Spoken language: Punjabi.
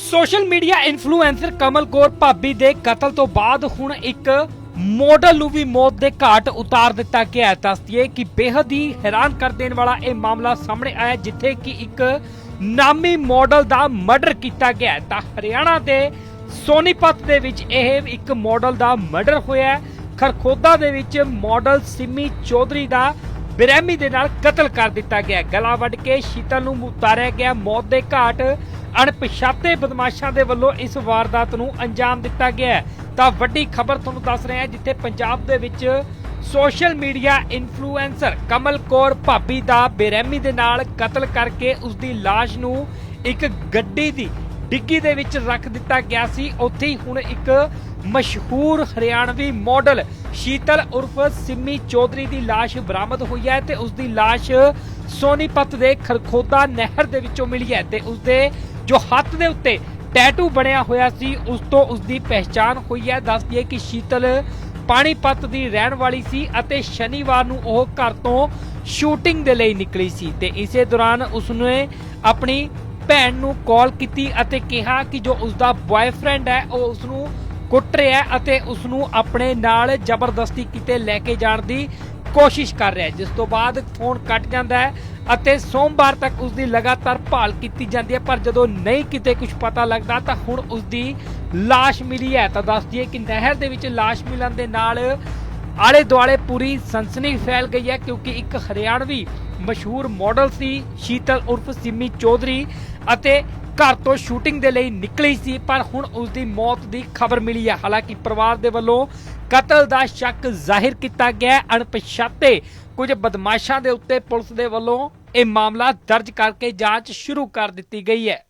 Social media influencer Kamal Kaur Bhabhi ਦੇ ਕਤਲ ਤੋਂ ਬਾਅਦ ਹੁਣ ਇੱਕ ਮਾਡਲ ਨੂੰ ਵੀ ਮੌਤ ਦੇ ਘਾਟ ਉਤਾਰ ਦਿੱਤਾ ਗਿਆ ਹੈ। ਦੱਸਦੀਏ ਕਿ ਬੇਹੱਦ ਹੀ ਹੈਰਾਨ ਕਰ ਦੇਣ ਵਾਲਾ ਇਹ ਮਾਮਲਾ ਸਾਹਮਣੇ ਆਇਆ ਜਿੱਥੇ ਕਿ ਇੱਕ ਨਾਮੀ ਮਾਡਲ ਦਾ ਮਰਡਰ ਕੀਤਾ ਗਿਆ ਤਾਂ ਹਰਿਆਣਾ ਦੇ ਸੋਨੀਪਤ ਦੇ ਵਿੱਚ ਇਹ ਇੱਕ ਮਾਡਲ ਦਾ ਮਰਡਰ ਹੋਇਆ ਖਰਖੋਦਾ ਦੇ ਵਿੱਚ ਮਾਡਲ ਸਿਮੀ ਚੌਧਰੀ ਦਾ ਬੇਰਹਿਮੀ ਦੇ ਨਾਲ ਕਤਲ ਕਰ ਦਿੱਤਾ ਗਿਆ ਗਲਾ ਵੱਢ ਕੇ ਸ਼ੀਤਲ ਨੂੰ ਉਤਾਰਿਆ ਗਿਆ, ਮੌਤ ਦੇ ਘਾਟ ਅਣਪਛਾਤੇ ਬਦਮਾਸ਼ਾਂ ਦੇ ਵੱਲੋਂ ਇਸ ਵਾਰਦਾਤ ਨੂੰ ਅੰਜਾਮ ਦਿੱਤਾ ਗਿਆ ਹੈ। ਤਾਂ ਵੱਡੀ ਖਬਰ ਤੁਹਾਨੂੰ ਦੱਸ ਰਹੇ ਹਾਂ, ਜਿੱਥੇ ਪੰਜਾਬ ਦੇ ਵਿੱਚ social media influencer Kamal Kaur Bhabhi ਦਾ ਬੇਰਹਿਮੀ ਦੇ ਨਾਲ ਕਤਲ ਕਰਕੇ ਉਸ ਦੀ ਲਾਸ਼ ਨੂੰ ਇੱਕ ਗੱਡੀ ਦੀ ਡਿੱਗੀ ਦੇ ਵਿੱਚ ਰੱਖ ਦਿੱਤਾ ਗਿਆ ਸੀ ਉੱਥੇ ਹੀ ਹੁਣ ਇੱਕ ਮਸ਼ਹੂਰ ਹਰਿਆਣਵੀ ਮਾਡਲ ਸ਼ੀਤਲ ਉਰਫ ਸਿੰਮੀ ਚੌਧਰੀ ਦੀ ਲਾਸ਼ ਬਰਾਮਦ ਹੋਈ ਹੈ ਤੇ ਉਸ ਦੀ ਲਾਸ਼ ਸੋਨੀਪਤ ਦੇ ਖਰਖੋਦਾ ਨਹਿਰ ਦੇ ਵਿੱਚੋਂ ਮਿਲੀ ਹੈ ਤੇ ਉਸ ਦੇ ਜੋ ਹੱਥ ਦੇ ਉੱਤੇ ਟੈਟੂ ਬਣਿਆ ਹੋਇਆ ਸੀ, ਉਸ ਤੋਂ ਉਸ ਦੀ ਪਹਿਚਾਣ ਹੋਈ ਹੈ। ਦੱਸ ਦਈਏ ਕਿ ਸ਼ੀਤਲ ਪਾਣੀਪਤ ਦੀ ਰਹਿਣ ਵਾਲੀ ਸੀ ਅਤੇ ਸ਼ਨੀਵਾਰ ਨੂੰ ਉਹ ਘਰ ਤੋਂ ਸ਼ੂਟਿੰਗ ਦੇ ਲਈ ਨਿਕਲੀ ਸੀ ਤੇ ਇਸੇ ਦੌਰਾਨ ਉਸ ਨੇ ਆਪਣੀ ਭੈਣ ਨੂੰ ਕਾਲ ਕੀਤੀ ਅਤੇ ਕਿਹਾ ਕਿ ਜੋ ਉਸ ਦਾ ਬॉयਫ੍ਰੈਂਡ ਹੈ, ਉਹ ਉਸ ਨੂੰ ਕੁੱਟ ਰਿਹਾ ਅਤੇ ਉਸ ਨੂੰ ਆਪਣੇ ਨਾਲ ਜ਼ਬਰਦਸਤੀ ਕਿਤੇ ਲੈ ਕੇ ਜਾਣ ਦੀ ਕੋਸ਼ਿਸ਼ ਕਰ ਰਿਹਾ ਜਿਸ ਤੋਂ ਬਾਅਦ ਫੋਨ ਕੱਟ ਜਾਂਦਾ ਹੈ। ਅਤੇ ਸੋਮਵਾਰ ਤੱਕ ਉਸ ਦੀ ਲਗਾਤਾਰ ਭਾਲ ਕੀਤੀ ਜਾਂਦੀ ਹੈ, ਪਰ ਜਦੋਂ ਨਹੀਂ ਕਿਤੇ ਕੁਝ ਪਤਾ ਲੱਗਦਾ, ਤਾਂ ਹੁਣ ਉਸ ਦੀ ਲਾਸ਼ ਮਿਲੀ ਹੈ। ਤਾਂ ਦੱਸ ਦਈਏ ਕਿ ਨਹਿਰ ਦੇ ਵਿੱਚ ਲਾਸ਼ ਮਿਲਣ ਦੇ ਨਾਲ ਆਲੇ ਦੁਆਲੇ ਪੂਰੀ ਸਨਸਨੀ ਫੈਲ ਗਈ ਹੈ, ਕਿਉਂਕਿ ਇੱਕ ਹਰਿਆਣਵੀ ਮਸ਼ਹੂਰ ਮਾਡਲ ਸੀ ਸ਼ੀਤਲ ਉਰਫ ਸਿੰਮੀ ਚੌਧਰੀ ਅਤੇ ਘਰ ਤੋਂ ਸ਼ੂਟਿੰਗ ਦੇ ਲਈ ਨਿਕਲੀ ਸੀ, ਪਰ ਹੁਣ ਉਸ ਦੀ ਮੌਤ ਦੀ ਖਬਰ ਮਿਲੀ ਹੈ। ਹਾਲਾਂਕਿ ਪਰਿਵਾਰ ਦੇ ਵੱਲੋਂ ਕਤਲ ਦਾ ਸ਼ੱਕ ਜ਼ਾਹਿਰ ਕੀਤਾ ਗਿਆ ਅਣਪਛਾਤੇ ਕੁਝ ਬਦਮਾਸ਼ਾਂ ਦੇ ਉੱਤੇ ਪੁਲਿਸ ਦੇ ਵੱਲੋਂ ਇਹ ਮਾਮਲਾ ਦਰਜ ਕਰਕੇ ਜਾਂਚ ਸ਼ੁਰੂ ਕਰ ਦਿੱਤੀ ਗਈ ਹੈ।